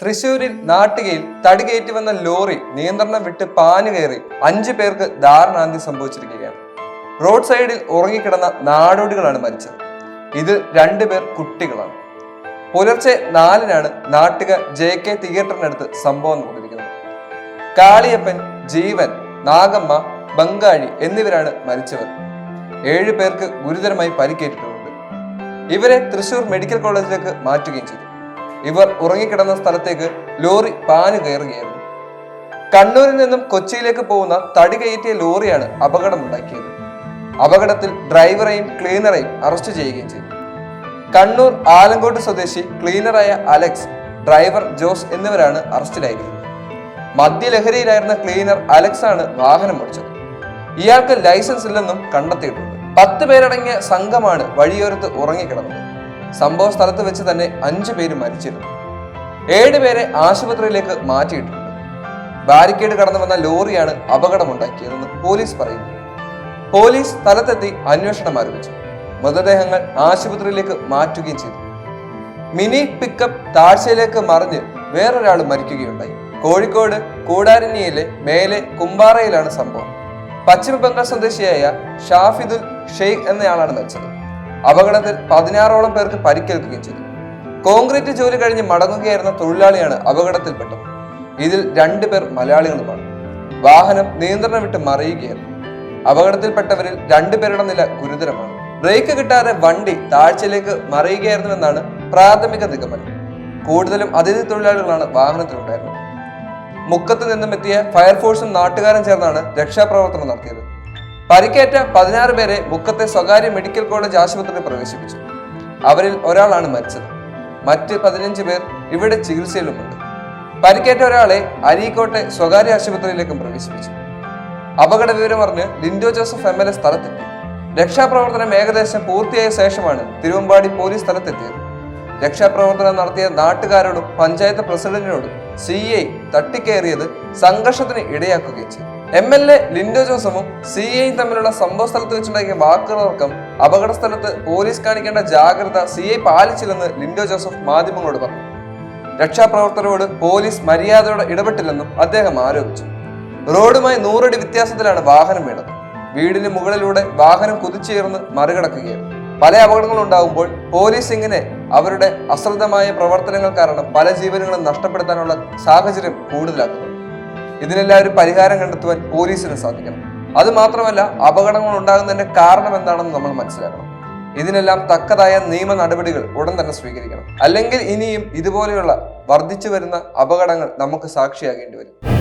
തൃശൂരിൽ നാട്ടുകയിൽ തടികയറ്റി വന്ന ലോറി നിയന്ത്രണം വിട്ട് പാഞ്ഞു കയറി അഞ്ചു പേർക്ക് ദാരുണാന്തി സംഭവിച്ചിരിക്കുകയാണ്. റോഡ് സൈഡിൽ ഉറങ്ങിക്കിടന്ന നാടോടികളാണ് മരിച്ചത്. ഇതിൽ രണ്ടുപേർ കുട്ടികളാണ്. പുലർച്ചെ നാലിനാണ് നാട്ടിക ജെ കെ തിയേറ്ററിനടുത്ത് സംഭവം നടന്നിരിക്കുന്നത്. കാളിയപ്പൻ ജീവൻ നാഗമ്മ ബംഗാഴി എന്നിവരാണ് മരിച്ചവർ. ഏഴു പേർക്ക് ഗുരുതരമായി പരിക്കേറ്റിട്ടുണ്ട്. ഇവരെ തൃശൂർ മെഡിക്കൽ കോളേജിലേക്ക് മാറ്റുകയും ചെയ്തു. ഇവർ ഉറങ്ങിക്കിടന്ന സ്ഥലത്തേക്ക് ലോറി പാഞ്ഞു കയറുകയായിരുന്നു. കണ്ണൂരിൽ നിന്നും കൊച്ചിയിലേക്ക് പോകുന്ന തടി കയറ്റിയ ലോറിയാണ് അപകടമുണ്ടാക്കിയത്. അപകടത്തിൽ ഡ്രൈവറെയും ക്ലീനറെയും അറസ്റ്റ് ചെയ്യുകയും ചെയ്തു. കണ്ണൂർ ആലങ്കോട്ട് സ്വദേശി ക്ലീനറായ അലക്സ് ഡ്രൈവർ ജോസ് എന്നിവരാണ് അറസ്റ്റിലായിരുന്നത് മദ്യലഹരിയിലായിരുന്ന ക്ലീനർ അലക്സ് ആണ് വാഹനം ഓടിച്ചത്. ഇയാൾക്ക് ലൈസൻസ് ഇല്ലെന്നും കണ്ടെത്തിയിട്ടുണ്ട്. പത്ത് പേരടങ്ങിയ സംഘമാണ് വഴിയോരത്ത് ഉറങ്ങിക്കിടന്നത്. സംഭവ സ്ഥലത്ത് വെച്ച് തന്നെ അഞ്ചു പേര് മരിച്ചിരുന്നു. ഏഴുപേരെ ആശുപത്രിയിലേക്ക് മാറ്റിയിട്ടുണ്ട്. ബാരിക്കേഡ് കടന്നു വന്ന ലോറിയാണ് അപകടമുണ്ടാക്കിയതെന്ന് പോലീസ് പറയുന്നു. പോലീസ് സ്ഥലത്തെത്തി അന്വേഷണം ആരംഭിച്ചു. മൃതദേഹങ്ങൾ ആശുപത്രിയിലേക്ക് മാറ്റുകയും ചെയ്തു. മിനി പിക്കപ്പ് താഴ്ചയിലേക്ക് മറിഞ്ഞ് വേറൊരാൾ മരിക്കുകയുണ്ടായി. കോഴിക്കോട് കൂടാരണിയിലെ മേലെ കുമ്പാറയിലാണ് സംഭവം. പശ്ചിമ ബംഗാൾ സ്വദേശിയായ ഷാഫിദുൽ ഷെയ്ഖ് എന്നയാളാണ് മരിച്ചത്. അപകടത്തിൽ പതിനാറോളം പേർക്ക് പരിക്കേൽക്കുകയും ചെയ്തു. കോൺക്രീറ്റ് ജോലി കഴിഞ്ഞ് മടങ്ങുകയായിരുന്ന തൊഴിലാളിയാണ് അപകടത്തിൽപ്പെട്ടത്. ഇതിൽ രണ്ടു പേർ മലയാളികളുമാണ്. വാഹനം നിയന്ത്രണം വിട്ട് മറിയുകയായിരുന്നു അപകടത്തിൽപ്പെട്ടവരിൽ രണ്ടുപേരുടെ നില ഗുരുതരമാണ്. ബ്രേക്ക് കിട്ടാതെ വണ്ടി താഴ്ചയിലേക്ക് മറിയുകയായിരുന്നുവെന്നാണ് പ്രാഥമിക നിഗമനം. കൂടുതലും അതിഥി തൊഴിലാളികളാണ് വാഹനത്തിലുണ്ടായിരുന്നത്. മുക്കത്ത് നിന്നും എത്തിയ ഫയർഫോഴ്സും നാട്ടുകാരും ചേർന്നാണ് രക്ഷാപ്രവർത്തനം നടത്തിയത്. പരിക്കേറ്റ പതിനാറ് പേരെ ബുക്കത്തെ സ്വകാര്യ മെഡിക്കൽ കോളേജ് ആശുപത്രിയിൽ പ്രവേശിപ്പിച്ചു. അവരിൽ ഒരാളാണ് മരിച്ചത്. മറ്റ് പതിനഞ്ച് പേർ ഇവിടെ ചികിത്സയിലുമുണ്ട്. പരിക്കേറ്റ ഒരാളെ അരീക്കോട്ടെ സ്വകാര്യ ആശുപത്രിയിലേക്കും പ്രവേശിപ്പിച്ചു. അപകട വിവരം അറിഞ്ഞ് Lindo Joseph M L A സ്ഥലത്തെത്തി. രക്ഷാപ്രവർത്തനം ഏകദേശം പൂർത്തിയായ ശേഷമാണ് തിരുവമ്പാടി പോലീസ് സ്ഥലത്തെത്തിയത്. രക്ഷാപ്രവർത്തനം നടത്തിയ നാട്ടുകാരോടും പഞ്ചായത്ത് പ്രസിഡന്റിനോടും സി ഐ തട്ടിക്കയറിയത് സംഘർഷത്തിന് ഇടയാക്കുകയും ചെയ്തു. എം എൽ എ ലിൻഡോ ജോസഫും സി ഐയും തമ്മിലുള്ള സംഭവ സ്ഥലത്ത് വെച്ചുണ്ടാക്കിയ വാക്കുതർക്കം അപകട സ്ഥലത്ത് പോലീസ് കാണിക്കേണ്ട ജാഗ്രത സി ഐ പാലിച്ചില്ലെന്ന് ലിൻഡോ ജോസഫ് മാധ്യമങ്ങളോട് പറഞ്ഞു. രക്ഷാപ്രവർത്തകരോട് പോലീസ് മര്യാദയോടെ ഇടപെട്ടില്ലെന്നും അദ്ദേഹം ആരോപിച്ചു. റോഡുമായി നൂറടി വ്യത്യാസത്തിലാണ് വാഹനം വീണത്. വീടിന് മുകളിലൂടെ വാഹനം കുതിച്ചുയർന്ന് മറികടക്കുകയാണ് പല അപകടങ്ങളും ഉണ്ടാകുമ്പോൾ പോലീസ് ഇങ്ങനെ അവരുടെ അശ്രദ്ധമായ പ്രവർത്തനങ്ങൾ കാരണം പല ജീവനുകളും നഷ്ടപ്പെടുത്താനുള്ള സാഹചര്യം കൂടുതലാക്കുന്നു. ഇതിനെല്ലാം ഒരു പരിഹാരം കണ്ടെത്തുവാൻ പോലീസിന് സാധിക്കണം. അത് മാത്രമല്ല അപകടങ്ങൾ ഉണ്ടാകുന്നതിന്റെ കാരണം എന്താണെന്ന് നമ്മൾ മനസ്സിലാക്കണം. ഇതിനെല്ലാം തക്കതായ നിയമ നടപടികൾ ഉടൻ തന്നെ സ്വീകരിക്കണം. അല്ലെങ്കിൽ ഇനിയും ഇതുപോലെയുള്ള വർദ്ധിച്ചു വരുന്ന അപകടങ്ങൾ നമുക്ക് സാക്ഷിയാകേണ്ടി വരും.